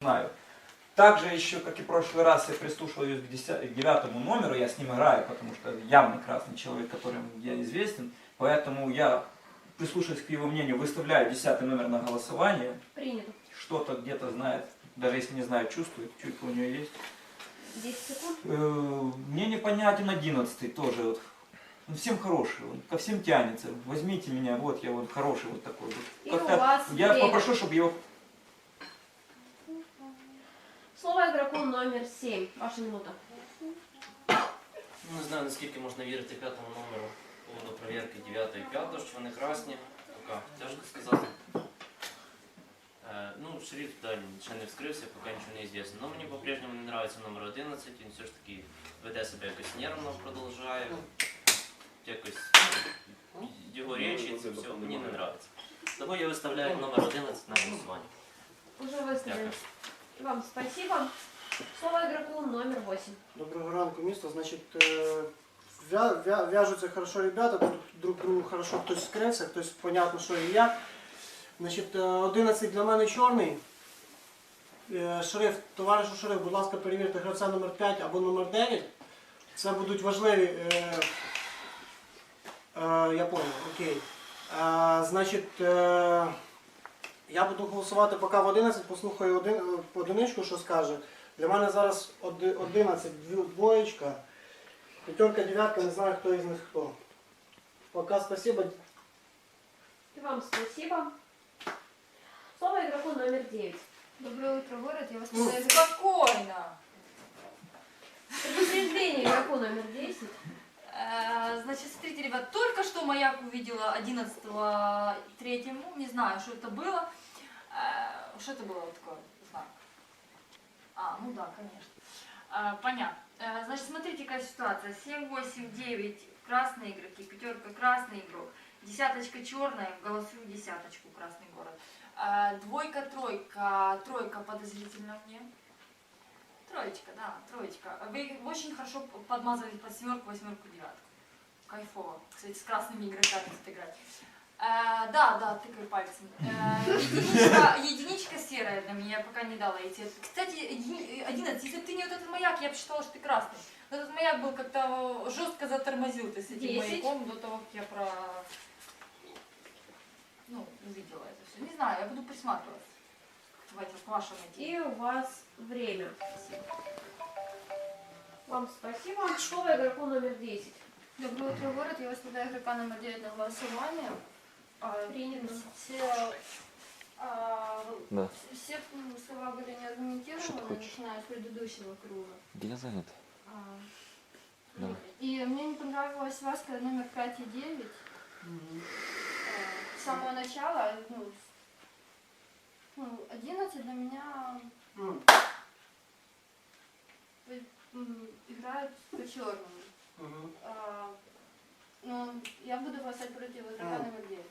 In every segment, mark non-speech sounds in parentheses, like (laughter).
знаю. Также еще, как и в прошлый раз, я прислушиваюсь к, деся- к девятому номеру, я с ним играю, потому что явный красный человек, которым я известен, поэтому я прислушиваюсь к его мнению, выставляю десятый номер на голосование, Принято. что-то где-то знает, даже если не знает, чувствует, чуйка у нее есть. 10 секунд. Э, Мне непонятен одиннадцатый тоже. Вот. Он всем хороший, он ко всем тянется. Возьмите меня, вот я вот хороший вот такой. Вот. И у вас я время. попрошу, чтобы его Слово игроку номер 7. Ваша минута. Ну, Не знаю, наскільки можна вірити п'ятому номеру по поводу перевірки 9 і 5, що вони красні. Поки тяжко сказати. Е, ну, шрифт да, ще не вскрився, поки нічого не известно. Но мені по-прежнему не нравится номер 11, він все ж таки веде себе якось нервно, продовжує. Якось ну, його речі, це все мені не нравится. Того я виставляю номер 11 на голосування. Уже выставили. Дякую. Вам спасибо. Слово игроку номер 8. Доброго ранку, місто. Значить, е, в'я- в'я- в'яжуться хорошо ребята, тут друг другу хорошо хтось скрився, хтось понятно, що і як. Значить, е, 11 для мене чорний. Е, товаришу шрифт, будь ласка, перевірте гравця номер 5 або номер 9. Це будуть важливі. Е, е, я понял, окей. Е, значить, е, я буду голосувати поки в 11, послухаю один, е, одиничку, що скаже. Для мене зараз оди- 11, дві- двоєчка, п'ятерка, дев'ятка, не знаю, хто із них хто. Пока спасибо. И вам спасибо. Слово игроку номер 9. Доброе утро, город. Я вас Ну. пытаюсь спокойно. Предупреждение игроку номер 10. Э, Значит, смотрите, ребят, только что маяк увидела 11 третьему, не знаю, что это было. Э, Что это было такое? Знак. А, ну да, конечно. Э, Понятно. Э, Значит, смотрите, какая ситуация. 7, 8, 9 красные игроки, пятерка красный игрок, десяточка черная, голосую десяточку красный город. Э, Двойка, тройка, тройка подозрительно мне. Троечка, да, троечка. Вы очень хорошо подмазывали под семерку, восьмерку, девятку. Кайфово. Кстати, с красными игроками тут играть. Э, да, да, тыкай пальцем. Э, единичка, единичка серая для меня, я пока не дала эти. Кстати, еди- 11, если бы ты не вот этот маяк, я бы считала, что ты красный. Но этот маяк был как-то жестко затормозил ты с этим маяком до того, как я про... Ну, увидела это все. Не знаю, я буду присматриваться. Давайте к вашему. И у вас время. Вам спасибо. Слово игроку номер 10. Доброе утро, город. Я выставляю игрока номер 9 на голосование. А, Принято. Все, а, Да. все слова были не аргументированы, начиная с предыдущего круга. Я занят. А, Давай. И мне не понравилась Васка номер 5 и 9. Э, С самого начала, ну, с- ну, 11 для меня м, играет по-черному. мгм. А, ну, я буду голосовать против игрока А. номер 9.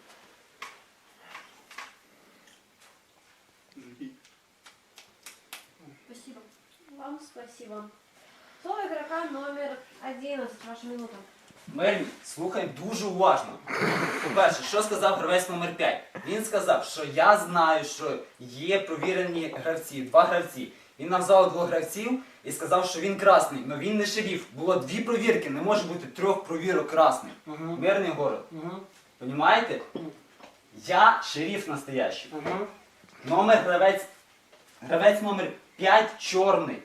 Спасибо. Вам спасибо. Слово игрока номер 11. Ваша минута. Мельні, слухай дуже уважно. По-перше, що сказав гравець номер 5? Він сказав, що я знаю, що є провірені гравці, два гравці. Він назвав двох гравців і сказав, що він красний, але він не шеріф. Було дві провірки, не може бути трьох провірок красних. Мирний город. Мгм. Понимаєте? Я шериф настоящий. Номер гравець. Гравець номер 5 чорний.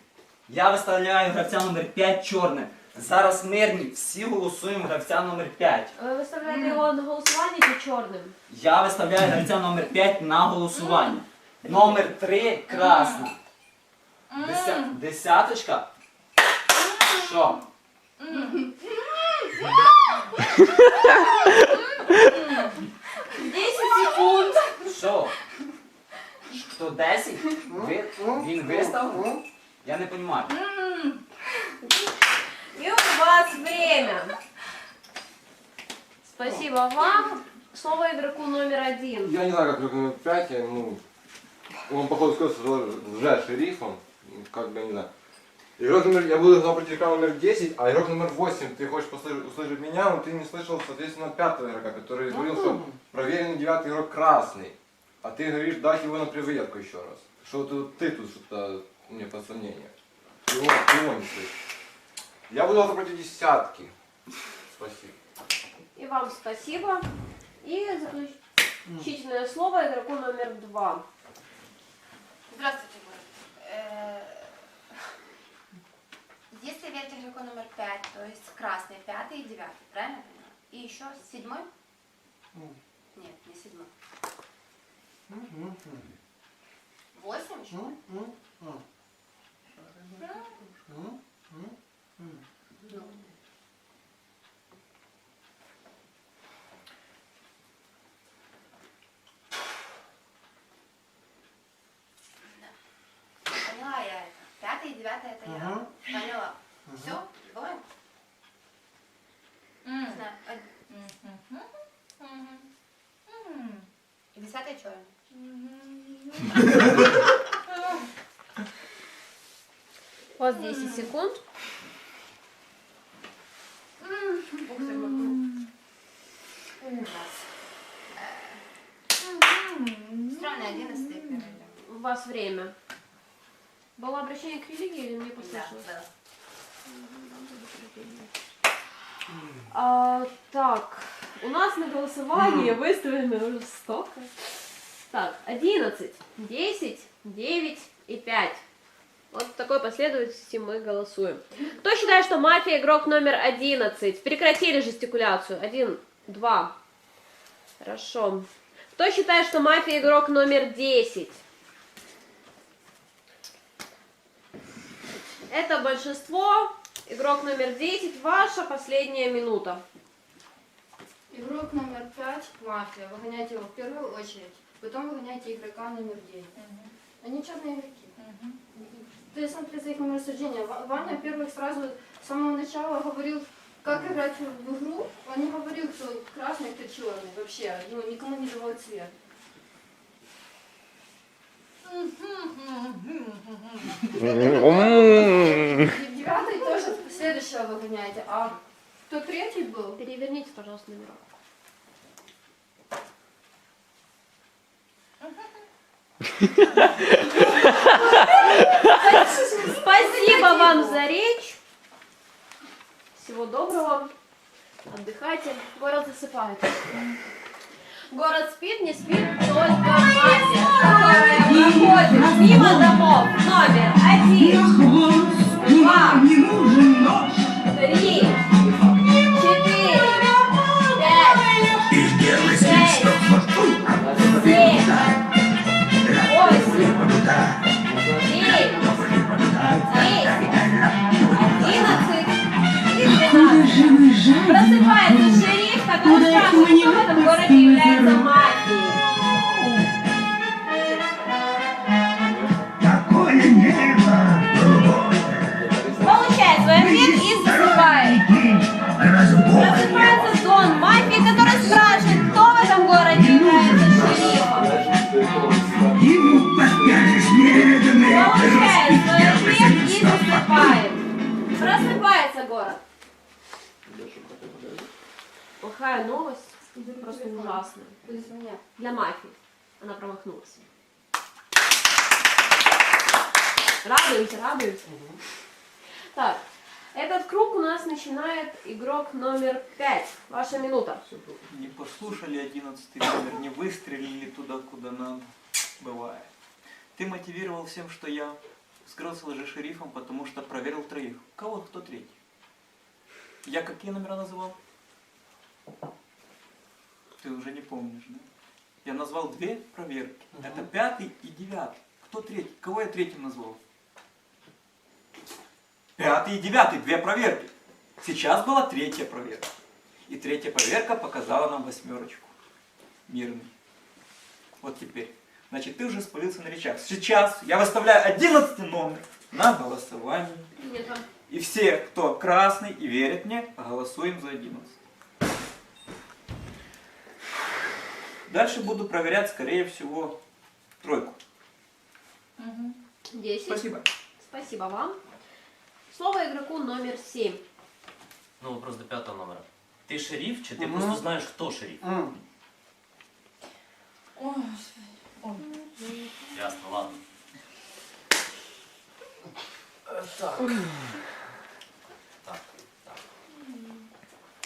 Я виставляю гравця номер 5 чорним. Зараз мирні, всі голосуємо гравця номер 5. Ви виставляєте його на голосування чи чорним? Я виставляю гравця номер 5 на голосування. Номер 3 красна. Деся... Десяточка. Що? 10 секунд. Що? Хто 10? Ви... Він вистав? М, Я не розумію. И у вас время. Спасибо вам. Слово игроку номер один. Я не знаю, как только 5, я, ну, он походу сказал, что уже шерифом, ну, как бы, я не знаю. Игрок номер, я буду играть против игрока номер 10, а игрок номер 8, ты хочешь послышать, услышать меня, но ты не слышал, соответственно, пятого игрока, который говорил, что проверенный девятый игрок красный. А ты говоришь дать его на проверку еще раз. что вот тут ты тут что-то мне под сомнение. Ты его, ты его не слышишь. Я буду голосовать против десятки. Спасибо. И вам спасибо. И заключительное слово игроку номер два. Здравствуйте, город. Э, Если верить игроку номер пять, то есть красный, пятый и девятый, правильно я поняла? И еще седьмой? М. Нет, не седьмой. Восемь Поняла я это. Пятый и девятый это я. Поняла. Все? Двое? М. Не знаю. од- Мгм. Мгм. М. И десятый черный. У вас 10 секунд. Ух ты, какой ужас. Странный одиннадцатый первый. У вас время. Было обращение к религии или мне Да, послышалось? да. А, так, у нас на голосование выставлено уже столько. Так, 11, 10, 9 и 5. Вот в такой последовательности мы голосуем. Кто считает, что мафия игрок номер 11? Прекратили жестикуляцию. Один, два. Хорошо. Кто считает, что мафия игрок номер 10? Это большинство. Игрок номер 10. Ваша последняя минута. Игрок номер пять, мафия. Выгоняйте его в первую очередь. Потом выгоняйте игрока номер девять. Они черные игроки. Мгм. Ты смотри за их номер рассуждения. Ва- Ваня, во-первых, сразу с самого начала говорил, как играть в игру. Он не говорил, кто красный, кто черный. Вообще, ну, никому не давал цвет. Девятый тоже следующего выгоняйте. А кто третий был? Переверните, пожалуйста, номерок. Спасибо вам за речь. Всего доброго. Отдыхайте. Город засыпает. Город спит, не спит только мафия, которая проходит мимо домов. Номер один, два, три, четыре, пять, шесть, семь, восемь, девять, десять, одиннадцать. И двенадцать. Просыпается шериф, который спрашивает, кто в этом Для мафии. Она промахнулась. Радуемся, радуемся. Так, этот круг у нас начинает игрок номер пять. Ваша минута. Не послушали одиннадцатый номер, не выстрелили туда, куда надо. Бывает. Ты мотивировал всем, что я скрылся лже шерифом, потому что проверил троих. Кого кто третий? Я какие номера называл? Ты уже не помнишь, да? Я назвал две проверки. Это пятый и девятый. Кто третий? Кого я третьим назвал? Пятый и девятый, две проверки. Сейчас была третья проверка. И третья проверка показала нам восьмерочку. Мирный. Вот теперь. Значит, ты уже спалился на речах. Сейчас я выставляю одиннадцатый номер на голосование. И все, кто красный и верит мне, голосуем за 11. Дальше буду проверять, скорее всего, тройку. Мгм. 10. Спасибо. Спасибо вам. Слово игроку номер 7. Ну, вопрос до пятого номера. Ты шериф, чи ти Мгм. просто знаєш, хто шериф? М. Ой, Господи. Ой. Ясно, ладно. Так. Так, так.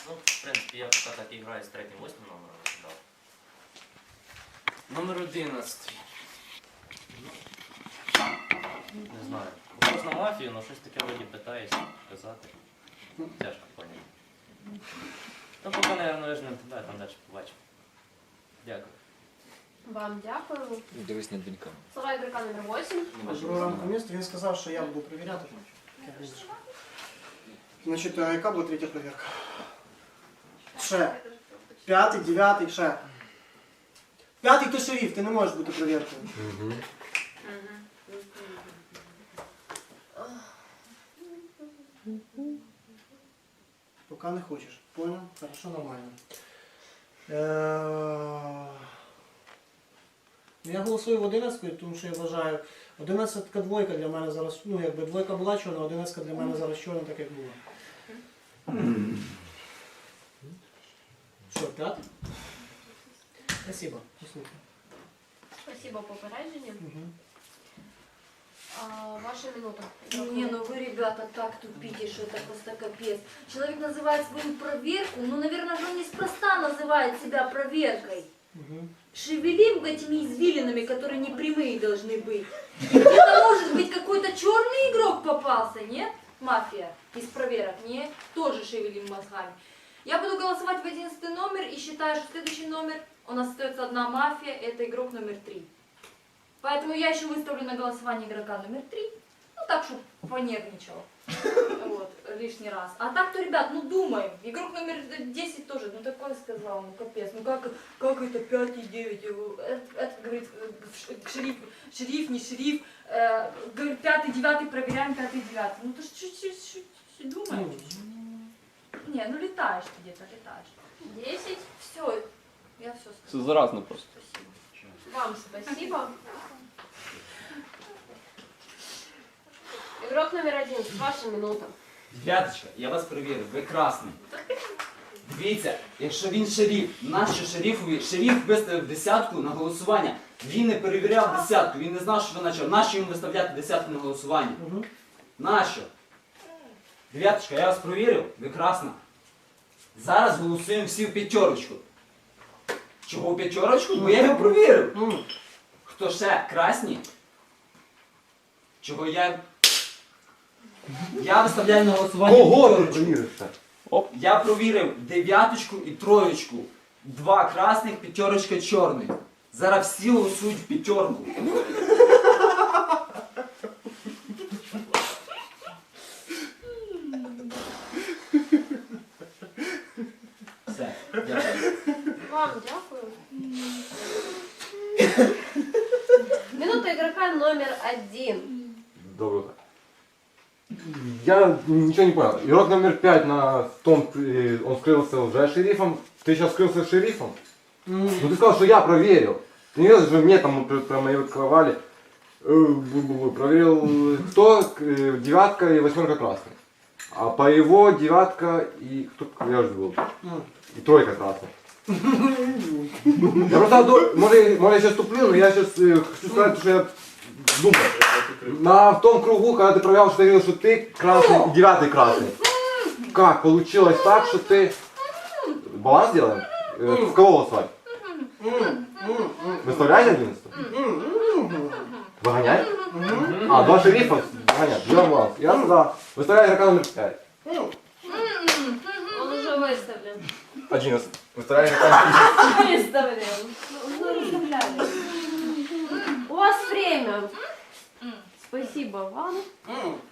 Ну, в принципі, я поки так і граю з третім восьмим номером дав. Номер 11. Ну, не знаю. Похож на мафію, але щось таке вроді питаюсь казати. Тяжко поняти. Ну, поки, мабуть, вижнемо тебе, там далі побачимо. Дякую. Вам дякую. Дивись на донька. Слова игрока номер 8. Програмку міста, він сказав, що я буду перевіряти. Значить, а яка була третя перевірка? Ще. П'ятий, дев'ятий, ще. П'ятий то шериф, ти не можеш бути перевіркою. Поки не хочеш. Понял? Хорошо, нормально. Е, Я голосую в 11, тому що я вважаю, 11 двойка для мене зараз, ну якби двойка була чорна, 11 для мене зараз чорна, так як було. Що, п'ятий? Спасибо. Спасибо по попередженню. Мгм. А, ваша минута. Не, ну вы, ребята, так тупите, что это просто капец. Человек называет свою проверку, ну, наверное, же он неспроста называет себя проверкой. Мгм. Шевелим этими извилинами, которые не прямые должны быть. Где-то, может быть, какой-то черный игрок попался, нет? Мафия из проверок, нет? Тоже шевелим мозгами. Я буду голосовать в 11 номер и считаю, что следующий номер, у нас остается одна мафия, это игрок номер 3. Поэтому я еще выставлю на голосование игрока номер 3. Ну так, чтобы понервничал. (laughs) Вот, лишний раз. А так то, ребят, ну думаем. Игрок номер 10 тоже, ну такое сказал, ну капец. Ну как, как это 5 и 9? Это, это, говорит, э, шериф, шериф, не шериф. Э, говорит, пятый, девятый, проверяем пятый, девятый. Ну ты чуть-чуть думаем. Не, ну летаешь ты где-то, летаешь. 10. Все, я все сказала. Це заразно просто. Спасибо. Вам спасибо. Игрок номер 11. Ваша минута. Дев'яточка, я вас перевірив, ви красний. Дивіться, якщо він шериф, нащо шерифові? Шериф виставив десятку на голосування. Він не перевіряв десятку, він не знав, що вона чорна. Нащо йому виставляти десятку на голосування? Нащо? Дев'яточка, я вас провірив, ви красна. Зараз голосуємо всі в п'ятерочку. Чого в п'ятерочку? Бо я його провірив. М. Хто ще красні? Чого я. Я виставляю на голосування. Кого ти п'ятерочку. Я провірив дев'яточку і троєчку. Два красних, п'ятерочка чорний. Зараз всі голосують в п'ятерку. Вам дякую. Минута игрока номер один. Доброе утро. Я ничего не понял. Игрок номер пять на том, э, он скрылся уже шерифом. Ты сейчас скрылся шерифом? Ну ты сказал, что я проверил. Ты не видел, что мне там пр- прямо его ковали. Э. Проверил, кто э, девятка и восьмерка красная. А по его девятка и кто я же был. М. И тройка красная. Я просто, ду- может, может я сейчас туплю, но я сейчас хочу сказать, что я думаю. На в том кругу, когда ты проверял, что ты говорил, что ты красный, и девятый красный. Как получилось так, что ты... Баланс делаем? Э, В кого голосовать? М. М. М. Выставляешь 11? Выгоняй? А, два шерифа выгонять. Делаем баланс. Я да. Выставляю игрока номер 5. Он уже выставлен. 11. (laughs) Выставляю игрока номер Выставлен. Ну, ну. У вас время. Спасибо вам.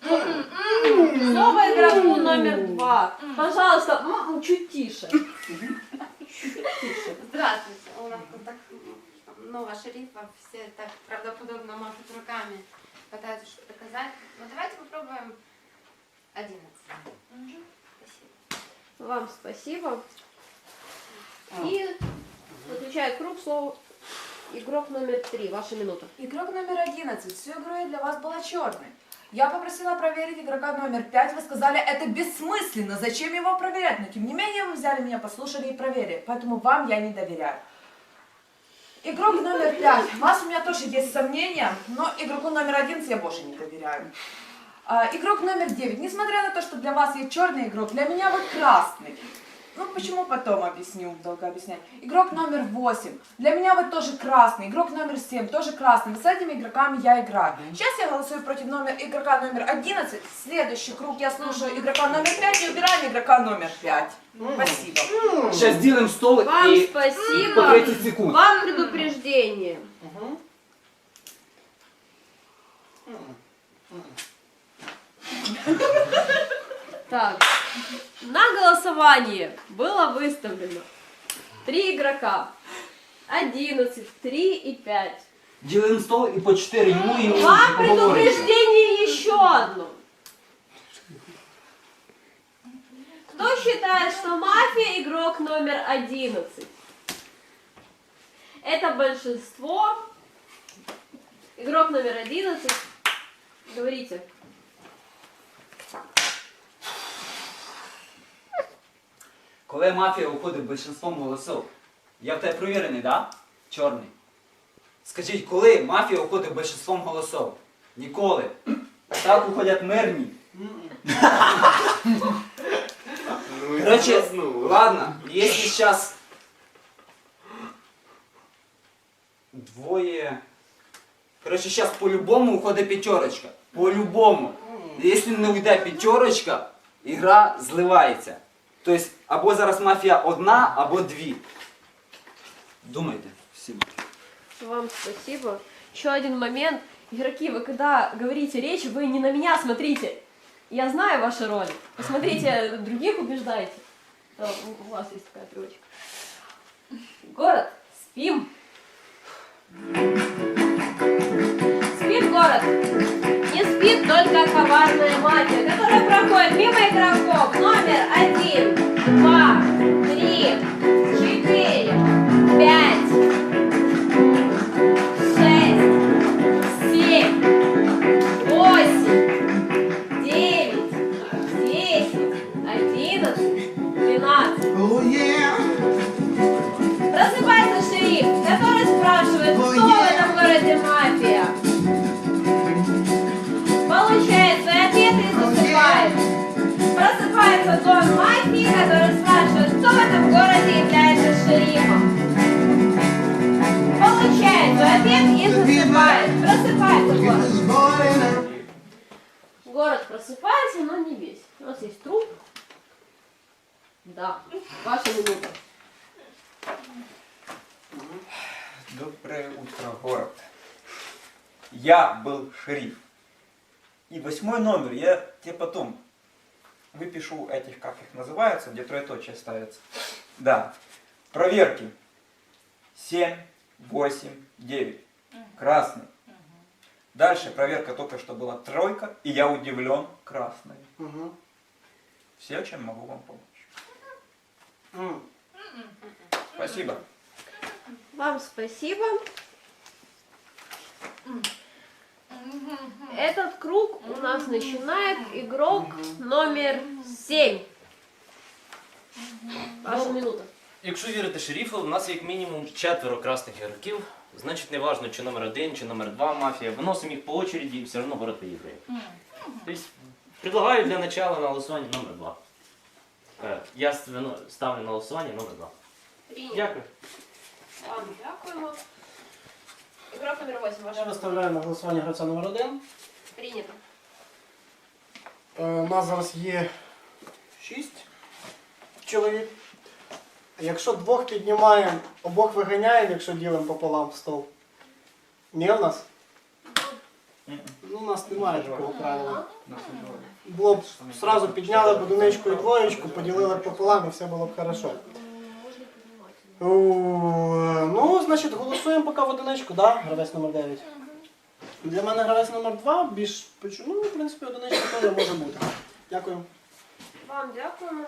Слово игроку номер два. Пожалуйста, м, чуть тише. Здравствуйте. У нас тут так много шерифов, все так правдоподобно машут руками, пытаются что-то доказать. Но давайте попробуем 11. Спасибо. Вам спасибо. И заключает круг слово игрок номер три. Ваша минута. Игрок номер 11. Всю игру я для вас была черной. Я попросила проверить игрока номер 5. Вы сказали, это бессмысленно. Зачем его проверять? Но тем не менее вы взяли меня, послушали и проверили. Поэтому вам я не доверяю. Игрок номер 5. У вас у меня тоже есть сомнения, но игроку номер 11 я больше не доверяю. А, игрок номер 9. Несмотря на то, что для вас я черный игрок, для меня вы красный. Ну, почему потом объясню, долго объяснять. Игрок номер 8. Для меня вы тоже красный. Игрок номер 7 тоже красный. С этими игроками я играю. Сейчас я голосую против номер, игрока номер 11. Следующий круг я слушаю игрока номер 5 и убираем игрока номер 5. Спасибо. Зараз ділимо стол Вам спасибо. по 30 секунд. Вам предупреждение. Так, на голосование было выставлено три игрока. 11, 3 и 5. Ділимо стол і по 4 йому і Вам поговоримо. предупреждение еще одно. Кто считает, что мафия игрок номер 11? Это большинство. Игрок номер 11. Говорите. Коли мафія уходить большинством голосів, я в тебе провірений, да? Чорний. Скажіть, коли мафія уходить большинством голосів? Ніколи. Так уходять мирні. Короче, ладно, если сейчас двое... Короче, сейчас по-любому уходит пятерочка. По-любому. Если не уйде пятерочка, игра зливається. Тобто, або зараз мафія одна, або дві. Думайте. Всім. Вам спасибо. Еще один момент. Игроки, вы когда говорите речь, вы не на меня смотрите. Я знаю ваши роли. Посмотрите, других убеждайте. Да, У у вас есть такая привычка. Город. Спим. Спит город. Не спит только коварная мафия, которая проходит мимо игроков. Номер один, Просыпается, но не весь. У нас есть труп. Да, ваша минута. Доброе утро, город. Я был шериф. И восьмой номер я тебе потом выпишу этих, как их называются, где троеточие ставится. Да. Проверки. 7, 8, 9. Красный. Дальше проверка только что была тройка, и я удивлен красной. Мгм. Все, чем могу вам помочь. М. Спасибо. Вам спасибо. Этот круг у нас начинает игрок номер 7. Ваша минута. Якщо вірити шерифу, у нас є як мінімум четверо красних ігроків. Значить, не важно, чи номер один, чи номер два мафія. Виносимо їх по очереді і все одно город виіграє. Тобто, предлагаю для начала на голосування номер два. Е, Я ставлю на голосування номер два. Дякую. Вам дякуємо. Игрок номер 8, Я виставляю на голосування гравця номер один. Принято. Е, У нас зараз є 6 чоловік. Якщо двох піднімаємо, обох виганяємо, якщо ділимо пополам стол. Ні в нас? Ну, у нас немає такого правила. Було б сразу підняли б одиничку і двоєчку, поділили б пополам і все було б хорошо. О, Ну, значить, голосуємо поки в одиничку, да? Гравець номер 9. Для мене гравець номер 2 більш почу- Ну, в принципі, одиничка теж може бути. Дякую. Вам дякуємо.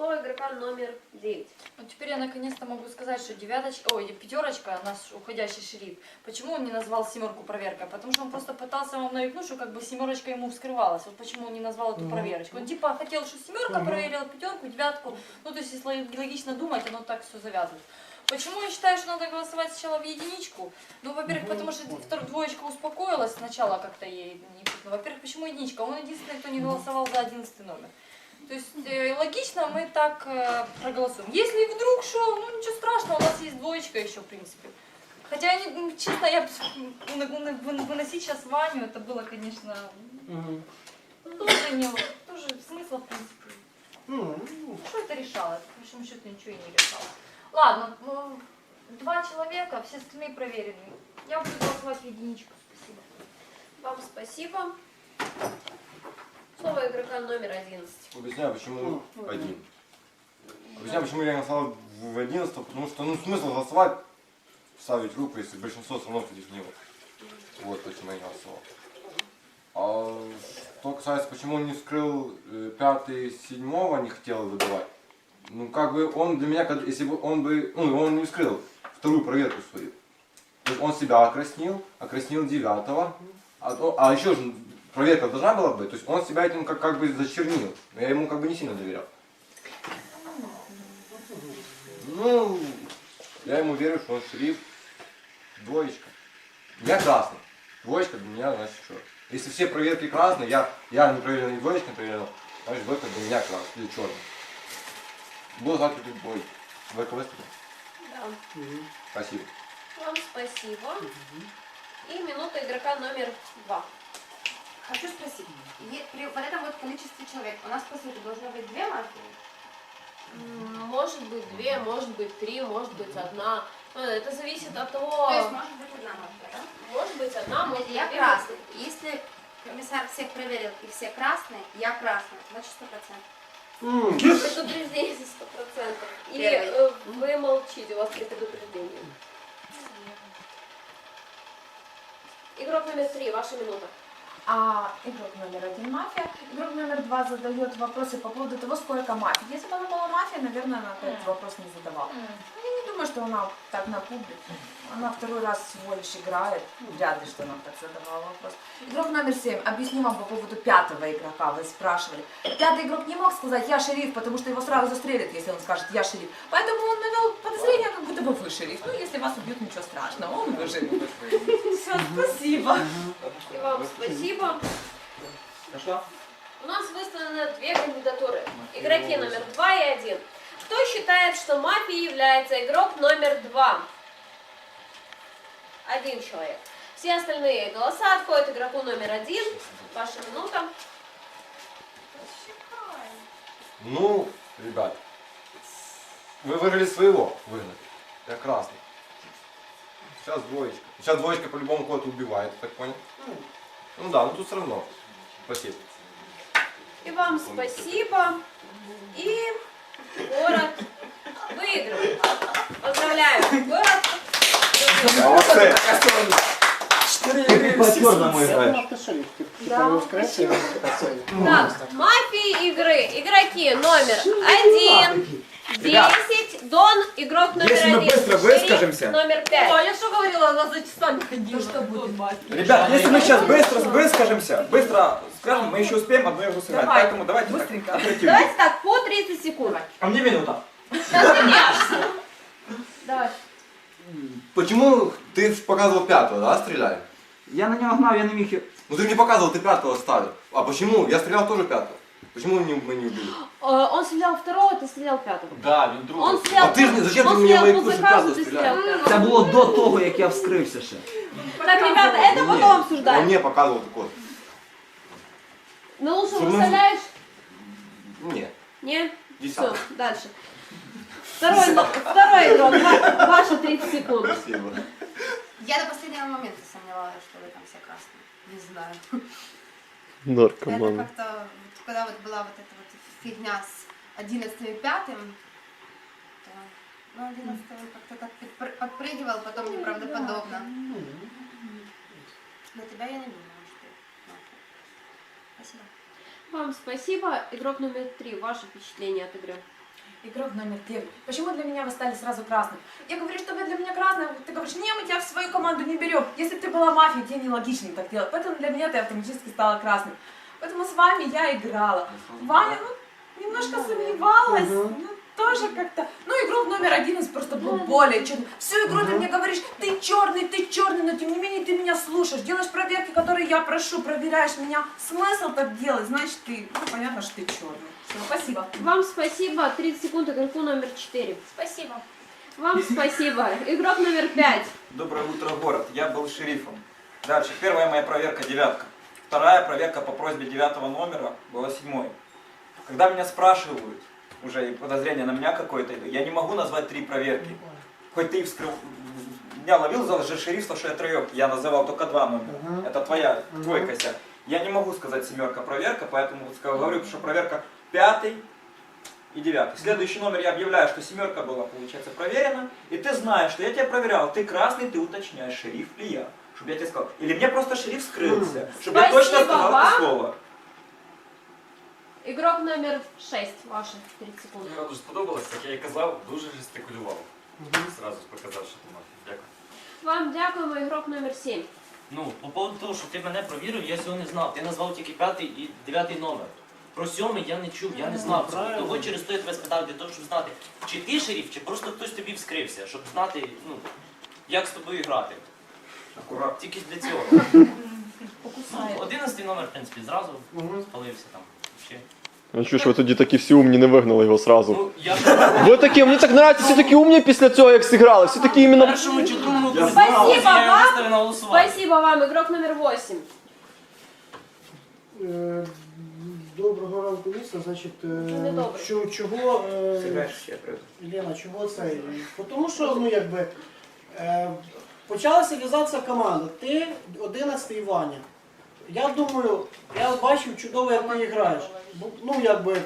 Слово игрока номер 9. Вот теперь я наконец-то могу сказать, что девяточка, ой, пятерочка, наш уходящий шериф, почему он не назвал семерку проверкой? Потому что он просто пытался вам намекнуть, что как бы семерочка ему вскрывалась. Вот почему он не назвал эту Мгм. проверочку. Он типа хотел, что семерка проверила пятерку, девятку. Ну, то есть, если логично думать, оно так все завязывает. Почему я считаю, что надо голосовать сначала в единичку? Ну, во-первых, потому что втор- двоечка успокоилась сначала как-то ей. не- Во-первых, почему единичка? Он единственный, кто не голосовал за одиннадцатый номер. То есть э, логично мы так э, проголосуем. Если вдруг что, ну ничего страшного, у нас есть двоечка еще, в принципе. Хотя, я не- честно, я выносить сейчас Ваню, это было, конечно, Мгм. тоже не тоже смысла, в принципе. Ну, Что это решало? Это, по большому счету, ничего и не решало. Ладно, ну, два человека, все остальные проверенные. Я буду голосовать в единичку, спасибо. Вам спасибо. Слово игрока номер 11. Объясняю, почему один. Объясняю, почему я голосовал в 11, потому что, ну, смысл голосовать, ставить руку, если большинство все равно против него. Вот почему я не голосовал. А что касается, почему он не скрыл э, пятый, седьмого, не хотел выдавать. Ну, как бы он для меня, если бы он бы, ну, он не скрыл вторую проверку свою. То есть он себя окраснил, окраснил девятого, а, а еще же проверка должна была быть, то есть он себя этим как, как бы зачернил. Но я ему как бы не сильно доверял. Ну, я ему верю, что он шериф. Двоечка. Я красный. Двоечка для меня, значит, что? Если все проверки красные, я, я не проверил, ни двоечка не проверил, значит, двойка для меня красный или черный. Буду знать, как двойка. Двойка выступит. Да. Спасибо. Вам спасибо. И минута игрока номер 2. Хочу спросить, е- при вот этом вот количестве человек, у нас по сути должно быть две мафии? Может быть две, может быть три, может быть одна. Ну, Это зависит от того, То есть может быть одна мафия, да? может быть одна, может я быть две. красный. Если комиссар всех проверил и все красные, я красный, значит сто процентов. М, Предупреждение за сто процентов. Или Первый. э, вы молчите, у вас три предупреждения. Игрок номер три, ваша минута. А игрок номер один мафия. Игрок номер два задает вопросы по поводу того, сколько мафий. Если бы она была мафия, наверное, она этот вопрос не задавала. Ну, Я не думаю, что она так на публику. Она второй раз всего лишь играет. Вряд ли, что она так задавала вопрос. Игрок номер семь. Объясню вам по поводу пятого игрока. Вы спрашивали. Пятый игрок не мог сказать «я шериф», потому что его сразу застрелят, если он скажет «я шериф». Поэтому он навел подозрение, как будто бы вы шериф. Ну, если вас убьют, ничего страшного, он выживет. Все, спасибо. И вам спасибо. Хорошо? У нас выставлены две кандидатуры. Игроки номер два и один. Кто считает, что мафией является игрок номер два? Один человек. Все остальные голоса отходят игроку номер один. Ваша минута. Ну, ребят, вы вырыли своего, выгнали. Я красный. Сейчас двоечка. Сейчас двоечка по-любому кого-то убивает, так понял? Ну да, ну тут все равно. Спасибо. И вам спасибо. И город выиграл. Поздравляю. Город Молодцы. Ты по-черному играешь. Ну, Да. Так, мафии игры. Игроки номер один. Десять. Дон, игрок номер Если мы один. быстро Шериф выскажемся. Номер пять. я что говорила, она за часами ходила. что будет? Ребят, если мы сейчас быстро выскажемся, быстро скажем, мы еще успеем одну игру сыграть. Давай, Поэтому давайте так, быстренько. оперативно. Давайте так, по 30 секунд. А мне минута. Давай. Почему ты показывал пятого, да, стреляй? Я на нього гнав, я не міг. Ну ты мне показывал, ты пятого ставил. А почему? Я стрелял тоже пятого. Почему не- мы не убили? (gasps) Э, Он стрелял второго, ты стрелял пятого. Да, він другий. Он стрелял, А ты ж не- зачем он ты мне стрелял мои по курсы заказу, пятого ты стрелял? стрелял Це пятого. було до того, як я вскрився ще. Так, ребята, это Мне. потом Он обсуждаем. мне показывал такой. Ну лучше мы- выставляешь? Не, Не? Все, дальше. Второй, второй игрок, ва- ваши 30 секунд. Спасибо. Я до последнего момента сомневалась, что вы там все красные. Не знаю. Это Наркоман. как-то, когда вот была вот эта вот фигня с 11 и 5, то, ну, 11 как-то так подпр- подпрыгивал, потом неправдоподобно. Но тебя я не думала, что ты. Спасибо. Вам спасибо. Игрок номер три. Ваше впечатление от игры. Игрок номер 9. Почему для меня вы стали сразу красным? Я говорю, что вы для меня красным. Ты говоришь, не, мы тебя в свою команду не берем. Если бы ты была мафией, тебе нелогично так делать. Поэтому для меня ты автоматически стала красным. Поэтому с вами я играла. Ваня, ну, немножко сомневалась. Мгм. Ну, тоже как-то... Ну, игрок номер 11 просто был более черный. Всю игру ты мне говоришь, ты черный, ты черный, но тем не менее ты меня слушаешь, делаешь проверки, которые я прошу, проверяешь меня. Смысл так делать, значит ты, ну, понятно, что ты черный. Все, спасибо. Вам спасибо. 30 секунд игроку номер 4. Спасибо. Вам (laughs) спасибо. Игрок номер 5. Доброе утро, город. Я был шерифом. Дальше. Первая моя проверка девятка. Вторая проверка по просьбе девятого номера была седьмой. Когда меня спрашивают, уже и подозрение на меня какое-то, я не могу назвать три проверки. Хоть ты вскрыл, меня ловил за лжешерифство, что я троек. Я называл только два номера. Мгм. Это твоя, твой косяк. Я не могу сказать семерка проверка, поэтому вот говорю, что проверка пятый и девятый. Следующий номер я объявляю, что семерка была, получается, проверена. И ты знаешь, что я тебя проверял. Ты красный, ты уточняешь, шериф ли я. Чтобы я тебе сказал. Или мне просто шериф скрылся. Чтобы я точно Спасибо сказал вам. это слово. Игрок номер 6. Ваши 30 секунд. Мені дуже сподобалось, як я і казав, дуже жестикулював. Зразу ж показав, що ти мафія. Дякую. Вам дякуємо. Игрок номер 7. Ну, по поводу того, що ти мене провірив, я цього не знав. Ти назвав тільки п'ятий і дев'ятий номер. Про сьомий я не чув, я не знав цього. правильно. Того через то я тебе спитав для того, щоб знати, чи ти шериф, чи просто хтось тобі вскрився, щоб знати, ну, як з тобою грати. Аккурат. Тільки для цього. Ну, одинадцятий номер, в принципі, зразу спалився там. Ще. А чого ж ви тоді такі всі умні не вигнали його сразу? Ну, я Ви такі, мені так нравиться, всі такі умні після цього, як зіграли. Всі такі в іменно. першому чи другому Я курсі знав. я Спасибо вам. виставив на голосування. Спасибо вам. Игрок номер 8. Е, Доброго ранку, місто. Значить, е, чого, е, ще приведу. Лена, чого це? Бо Тому що, ну якби, е, почалася в'язатися команда. Ти 11 Ваня. Я думаю, я бачив чудово, як ти граєш. Ну, якби,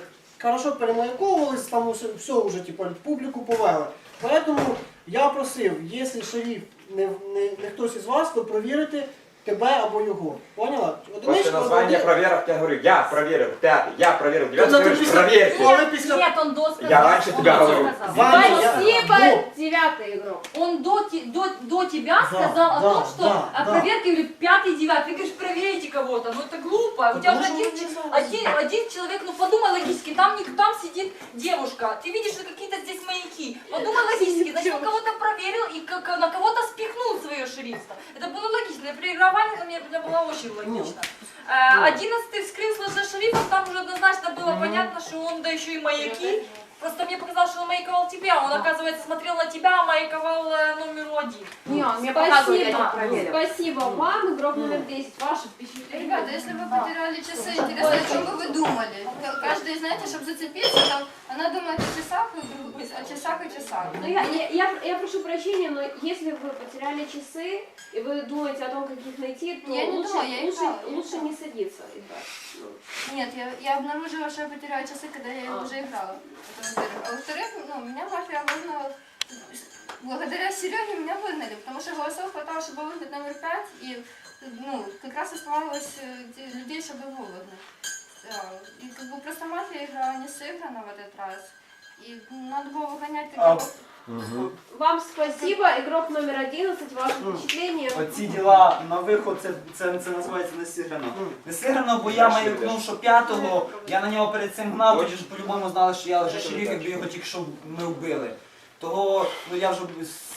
хорошо перемаяковувались, там усе, все вже, типу, публіку повели. Поэтому я просив, якщо шеріф не, не, не хтось із вас, то провірити тебе або його. Поняла? После названия один- проверок я говорю, я проверил пятый, я проверил девятый, ты говоришь, після- проверь. Коли після Нет, он до сказал. Я раньше Он тебя до сказал. Ваня, я- Спасибо. Ну. Девятый игрок. Он до, те- до, до тебя Да, сказал о да, том, что да, о да. проверке говорит, пятый, девятый. Ты говоришь, проверите кого-то. Ну это глупо. У тебя Потому же что один, он не че- знал. один, один человек, ну подумай логически, там, не- там сидит девушка. Ты видишь, что какие-то здесь маяки. Подумай логически, значит, он кого-то проверил и как- на кого-то спихнул свое шерифство. Это было логично. Для проигрывания для меня это было очень логично. Э, Одиннадцатый вскрылся за шерифом, там уже однозначно было понятно, что он, да еще и маяки. Просто мне показалось, что он маяковал тебя, он, оказывается, смотрел на тебя, а маяковал э, номеру один. Не, он мне показывал, я не Спасибо. проверил. Спасибо вам. Игрок номер 10. Ваши впечатления. Ребята, если вы потеряли часы, интересно, о чем бы вы думали? Каждый, знаете, чтобы зацепиться, там, она думает о часах, о часах и часах. Ну, я, я, я, я прошу прощения, но если вы потеряли часы и вы думаете о том, как их найти, то Я не лучше, думаю, я лучше, играла, я лучше играла. не садиться играть. Ну, Нет, я, я обнаружила, что я потеряла часы, когда я А. уже играла. Это во-первых. А во-вторых, ну, меня мафия выгнала. Благодаря Сереге меня выгнали, потому что голосов хватало, чтобы выгнать номер пять, и ну, как раз оставалось э, де- людей, чтобы его выгнать. Да. И как бы просто мафия играла не сыграна в этот раз. И надо было выгонять А, таких Вам спасибо. Игрок номер 11. Ваши впечатления. Оці діла на виход, це, це, це називається не сиграно. Не сиграно, бо я маякнув, що п'ятого, я на нього перед цим гнав, тоді ж по-любому знали, що я вже шеріф, якби його тільки що ми вбили. Того ну, я вже б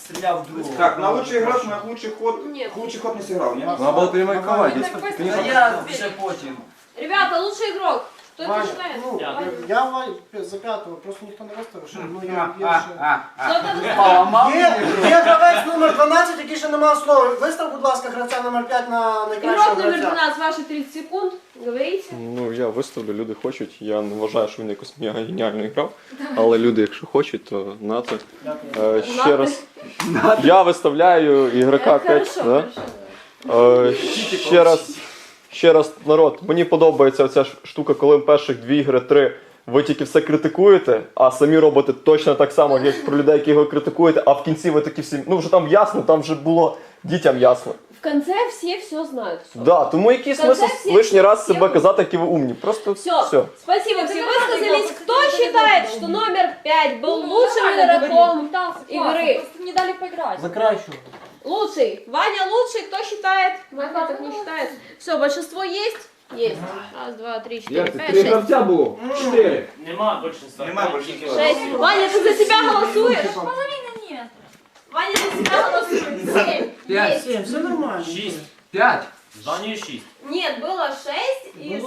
стріляв другого. Так, на лучший игрок моих лучший ход, Нет. лучший ход не сыграл, нет? Надо было перемайковать. Ну, если так бы ты пусть не Та будет. я вже потім. Ребята, лучший игрок. Кто это Ваня, считает? ну, Я. я Вань, за п'ятого, просто ніхто не виставив, що ну, я, я ще... Кто-то Є, є гравець номер 12, який ще не мав слова. Вистав, будь ласка, гравця номер 5 на найкращого Игрок номер гравця. 12. Ваши 30 секунд. Говорите. Ну я виставлю, люди хочуть. Я не вважаю, що він якось мега геніально грав. Але люди, якщо хочуть, то нати. Дякую. Е, ще раз. Я виставляю ігрока 5. Хорошо, Да? хорошо. Е, ще раз, ще раз, народ, мені подобається ця штука, коли перших дві ігри, три, ви тільки все критикуєте, а самі робите точно так само, як про людей, які його критикуєте, а в кінці ви такі всі. Ну вже там ясно, там вже було дітям ясно. В конце все все знают. Всё. Да, тому який В конце смисл всі- лишній раз всі себе умні. казати, які ви умні. Просто Все. все. Спасибо, все высказались. Кто считает, что номер 5 был лучшим игроком игры? Просто не дали поиграть. За кращого. Лучший. Ваня лучший, кто считает? Маха так не считает. Все, большинство есть. Есть. Раз, два, три, четыре, Як це? пять, Три шесть. гравця було? Чотири. Нема більшинства. Нема більшинства. Шесть. Ваня, ты за себя голосуешь? Половина нет. Ваня, за себя голосуешь? Семь. Пять. Есть. Всім, все нормально. Шість. П'ять. З Ванею шість. Нет, было шесть, и